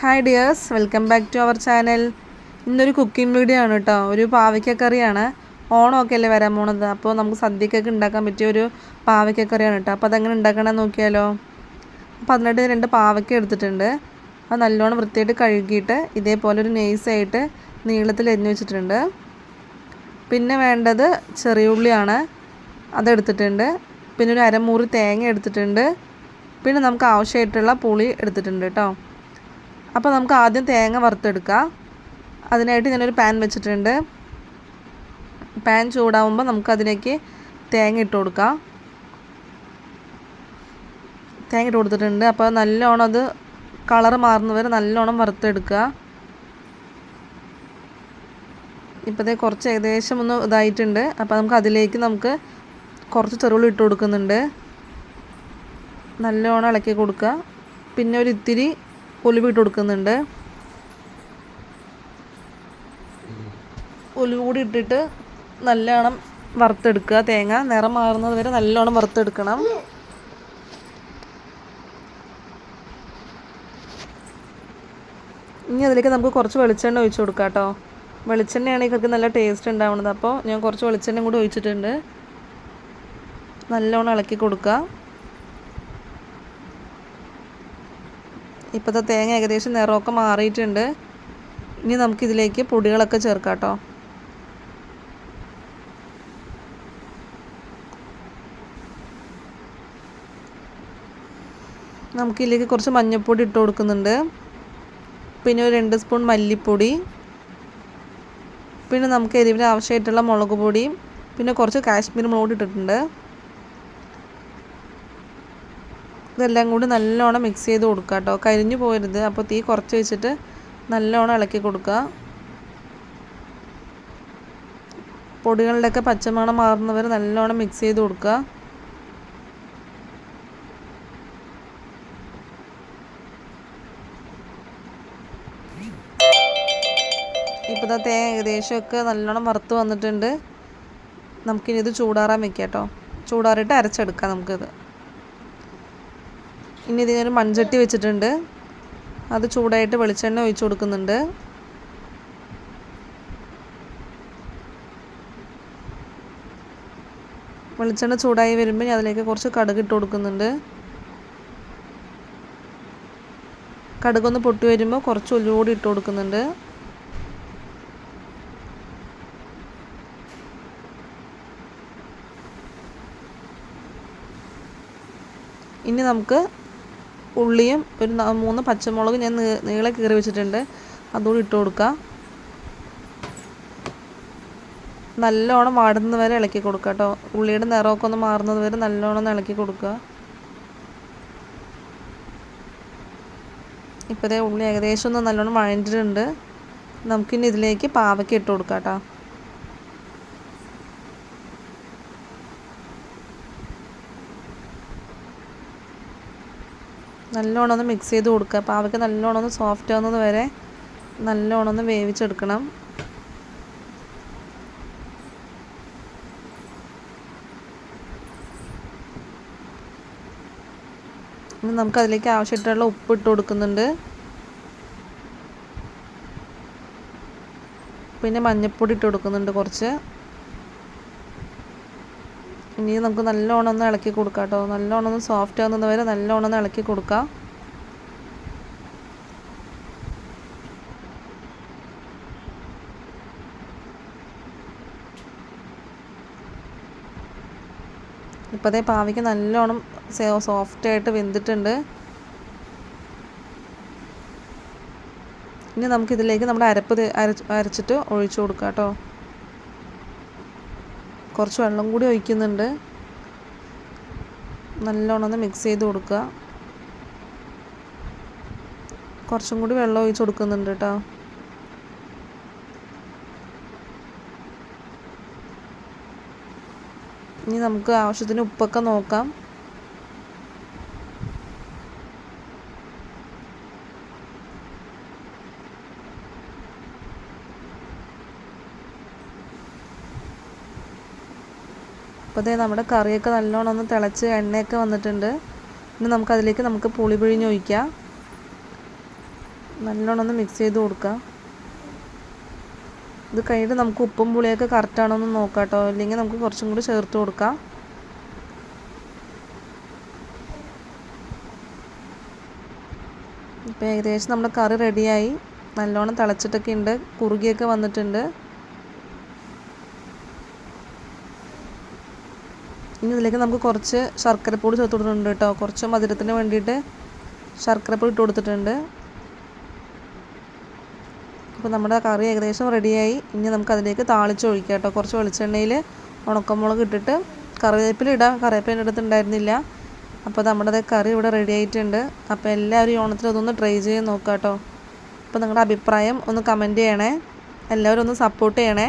Hi dears welcome back to our channel ഇന്നൊരു cooking video ആണ് കേട്ടോ ഒരു പാവയ്ക്കക്കറിയാണ്. ഓണമൊക്കെ അല്ലേ വരാൻ പോണത്. അപ്പോൾ നമുക്ക് സദ്യക്കൊക്കെ ഉണ്ടാക്കാൻ പറ്റിയ ഒരു പാവയ്ക്കക്കറിയാണ് കേട്ടോ അപ്പോൾ അതെങ്ങനെ ഉണ്ടാക്കണമെന്ന് നോക്കിയാലോ. അപ്പോൾ അതിനായിട്ട് രണ്ട് പാവയ്ക്ക എടുത്തിട്ടുണ്ട്. അത് നല്ലോണം വൃത്തിയായിട്ട് കഴുകിയിട്ട് ഇതേപോലെ ഒരു നെയ്സായിട്ട് നീളത്തിൽ എരിഞ്ഞു വെച്ചിട്ടുണ്ട്. പിന്നെ വേണ്ടത് ചെറിയ ഉള്ളിയാണ്. അതെടുത്തിട്ടുണ്ട് പിന്നെ ഒരു അരമൂറി തേങ്ങ എടുത്തിട്ടുണ്ട്. പിന്നെ നമുക്ക് ആവശ്യമായിട്ടുള്ള പുളി എടുത്തിട്ടുണ്ട് കേട്ടോ അപ്പോൾ നമുക്ക് ആദ്യം തേങ്ങ വറുത്തെടുക്കാം. അതിനായിട്ട് ഞാനൊരു പാൻ വെച്ചിട്ടുണ്ട്. പാൻ ചൂടാവുമ്പോൾ നമുക്കതിലേക്ക് തേങ്ങ ഇട്ട് കൊടുക്കാം. തേങ്ങ ഇട്ട് കൊടുത്തിട്ടുണ്ട്. അപ്പോൾ നല്ലോണം അത് കളറ് മാറുന്നവരെ നല്ലോണം വറുത്തെടുക്കുക. ഇപ്പോഴത്തെ കുറച്ച് ഏകദേശം ഒന്ന് ഇതായിട്ടുണ്ട്. അപ്പോൾ നമുക്ക് അതിലേക്ക് നമുക്ക് കുറച്ച് ചെറുകൾ ഇട്ട് കൊടുക്കുന്നുണ്ട്. നല്ലോണം ഇളക്കി കൊടുക്കുക. പിന്നെ ഒരു ഇത്തിരി ഉലുവ ഇട്ട് കൊടുക്കുന്നുണ്ട്. ഒലിവ് കൂടി ഇട്ടിട്ട് നല്ലോണം വറുത്തെടുക്കുക. തേങ്ങ നിറം മാറുന്നത് വരെ നല്ലോണം വറുത്തെടുക്കണം. ഇനി അതിലേക്ക് നമുക്ക് കുറച്ച് വെളിച്ചെണ്ണ ഒഴിച്ച് കൊടുക്കാം കേട്ടോ. വെളിച്ചെണ്ണയാണ് ഈ നല്ല ടേസ്റ്റ് ഉണ്ടാവുന്നത്. അപ്പോൾ ഞാൻ കുറച്ച് വെളിച്ചെണ്ണ കൂടി ഒഴിച്ചിട്ടുണ്ട്. നല്ലോണം ഇളക്കി കൊടുക്കുക ഇപ്പോഴത്തെ തേങ്ങ ഏകദേശം നിറമൊക്കെ മാറിയിട്ടുണ്ട്. ഇനി നമുക്കിതിലേക്ക് പൊടികളൊക്കെ ചേർക്കാം കേട്ടോ നമുക്കിതിലേക്ക് കുറച്ച് മഞ്ഞൾപ്പൊടി ഇട്ട് കൊടുക്കുന്നുണ്ട്. പിന്നെ ഒരു രണ്ട് സ്പൂൺ മല്ലിപ്പൊടി. പിന്നെ നമുക്ക് എരിവിന് ആവശ്യമായിട്ടുള്ള മുളക് പൊടിയും പിന്നെ കുറച്ച് കാശ്മീർ മുളക് ഇട്ടിട്ടുണ്ട്. ഇതെല്ലാം കൂടി നല്ലോണം മിക്സ് ചെയ്ത് കൊടുക്കുക കേട്ടോ കരിഞ്ഞു പോരുത്. അപ്പോൾ തീ കുറച്ച് വെച്ചിട്ട് നല്ലോണം ഇളക്കി കൊടുക്കുക പൊടികളുടെയൊക്കെ പച്ചമണം മാറുന്നവർ നല്ലോണം മിക്സ് ചെയ്ത് കൊടുക്കുക ഇപ്പോൾ തേ ഏകദേശമൊക്കെ നല്ലോണം വറുത്ത് വന്നിട്ടുണ്ട്. നമുക്കിനി ഇത് ചൂടാറാൻ വെക്കാം കേട്ടോ ചൂടാറിയിട്ട് അരച്ചെടുക്കാം നമുക്കിത്. ഇനി ഇതിനൊരു മൺചട്ടി വെച്ചിട്ടുണ്ട്. അത് ചൂടായിട്ട് വെളിച്ചെണ്ണ ഒഴിച്ചു കൊടുക്കുന്നുണ്ട്. വെളിച്ചെണ്ണ ചൂടായി വരുമ്പോൾ അതിലേക്ക് കുറച്ച് കടുക് ഇട്ട് കൊടുക്കുന്നുണ്ട്. കടുകൊന്ന് പൊട്ടി വരുമ്പോൾ കുറച്ച് ഉലുകൂടി ഇട്ട് കൊടുക്കുന്നുണ്ട്. ഇനി നമുക്ക് ഉള്ളിയും ഒരു മൂന്ന് പച്ചമുളക് ഞാൻ നീളെ കീറി വെച്ചിട്ടുണ്ട്. അതുകൂടി ഇട്ട് കൊടുക്കുക നല്ലോണം വാടുന്നത് വരെ ഇളക്കി കൊടുക്കുക കേട്ടോ. ഉള്ളിയുടെ നിറമൊക്കെ ഒന്ന് മാറുന്നത് വരെ നല്ലോണം ഒന്ന് ഇളക്കി കൊടുക്കുക. ഇപ്പോഴത്തെ ഉള്ളി ഏകദേശം ഒന്ന് നല്ലോണം വഴഞ്ഞിട്ടുണ്ട് നമുക്കിനി ഇതിലേക്ക് പാവയ്ക്ക് ഇട്ട് കൊടുക്കാം കേട്ടോ. നല്ലോണം ഒന്ന് മിക്സ് ചെയ്ത് കൊടുക്കുക. പാവയ്ക്ക് നല്ലോണം ഒന്ന് സോഫ്റ്റ് ആവുന്നത് വരെ നല്ലോണം ഒന്ന് വേവിച്ചെടുക്കണം. ഇനി നമുക്ക് അതിലേക്ക് ആവശ്യമായിട്ടുള്ള ഉപ്പ് ഇട്ട് കൊടുക്കുന്നുണ്ട്. പിന്നെ മഞ്ഞൾപ്പൊടി ഇട്ട് കൊടുക്കുന്നുണ്ട് കുറച്ച്. ഇനി നമുക്ക് നല്ലോണം ഒന്ന് ഇളക്കി കൊടുക്കാം കേട്ടോ നല്ലോണം ഒന്ന് സോഫ്റ്റ് ആകുന്നത് വരെ നല്ലോണം ഒന്ന് ഇളക്കി കൊടുക്കാം. ഇപ്പോഴത്തെ പാവയ്ക്ക് നല്ലോണം സോഫ്റ്റ് ആയിട്ട് വെന്തിട്ടുണ്ട്. ഇനി നമുക്കിതിലേക്ക് നമ്മുടെ അരപ്പ് അരച്ചിട്ട് ഒഴിച്ചു കൊടുക്കാം കേട്ടോ കുറച്ച് വെള്ളം കൂടി ഒഴിക്കുന്നുണ്ട്. നല്ലോണം ഒന്ന് മിക്സ് ചെയ്ത് കൊടുക്കുക. കുറച്ചും കൂടി വെള്ളം ഒഴിച്ച് കൊടുക്കുന്നുണ്ട് കേട്ടോ. ഇനി നമുക്ക് ആവശ്യത്തിന് ഉപ്പൊക്കെ നോക്കാം. അപ്പോൾ നമ്മുടെ കറിയൊക്കെ നല്ലോണം ഒന്ന് തിളച്ച് എണ്ണയൊക്കെ വന്നിട്ടുണ്ട്. ഇനി നമുക്കതിലേക്ക് നമുക്ക് പുളി പിഴിഞ്ഞ് ഒഴിക്കാം. നല്ലോണം ഒന്ന് മിക്സ് ചെയ്ത് കൊടുക്കാം. ഇത് കഴിഞ്ഞിട്ട് നമുക്ക് ഉപ്പും പുളിയൊക്കെ കറക്റ്റാണോ എന്ന് നോക്കാം കേട്ടോ ഇല്ലെങ്കിൽ നമുക്ക് കുറച്ചും കൂടി ചേർത്ത് കൊടുക്കാം. ഇപ്പോൾ ഏകദേശം നമ്മുടെ കറി റെഡിയായി നല്ലോണം തിളച്ചിട്ടൊക്കെ ഉണ്ട്. കുറുകിയൊക്കെ വന്നിട്ടുണ്ട്. ഇനി ഇതിലേക്ക് നമുക്ക് കുറച്ച് ശർക്കരപ്പൊടി ചേർത്ത് കൊടുത്തിട്ടുണ്ട് കേട്ടോ. കുറച്ച് മധുരത്തിന് വേണ്ടിയിട്ട് ശർക്കരപ്പൊടി ഇട്ട് കൊടുത്തിട്ടുണ്ട്. അപ്പോൾ നമ്മുടെ കറി ഏകദേശം റെഡിയായി ഇനി നമുക്ക് അതിലേക്ക് താളിച്ചൊഴിക്കാം കേട്ടോ. കുറച്ച് വെളിച്ചെണ്ണയിൽ ഉണക്കമുളക് ഇട്ടിട്ട് കറിവേപ്പില ഇടാം. കറിവേപ്പില ഉണ്ടായിരുന്നില്ല. അപ്പോൾ നമ്മുടെ കറി ഇവിടെ റെഡി ആയിട്ടുണ്ട്. അപ്പോൾ എല്ലാവരും ഈ ഓണത്തിൽ അതൊന്ന് ട്രൈ ചെയ്ത് നോക്കാം കേട്ടോ. അപ്പോൾ നിങ്ങളുടെ അഭിപ്രായം ഒന്ന് കമന്റ് ചെയ്യണേ. എല്ലാവരും ഒന്ന് സപ്പോർട്ട് ചെയ്യണേ.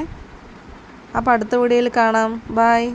അപ്പോൾ അടുത്ത വീഡിയോയിൽ കാണാം. ബായ്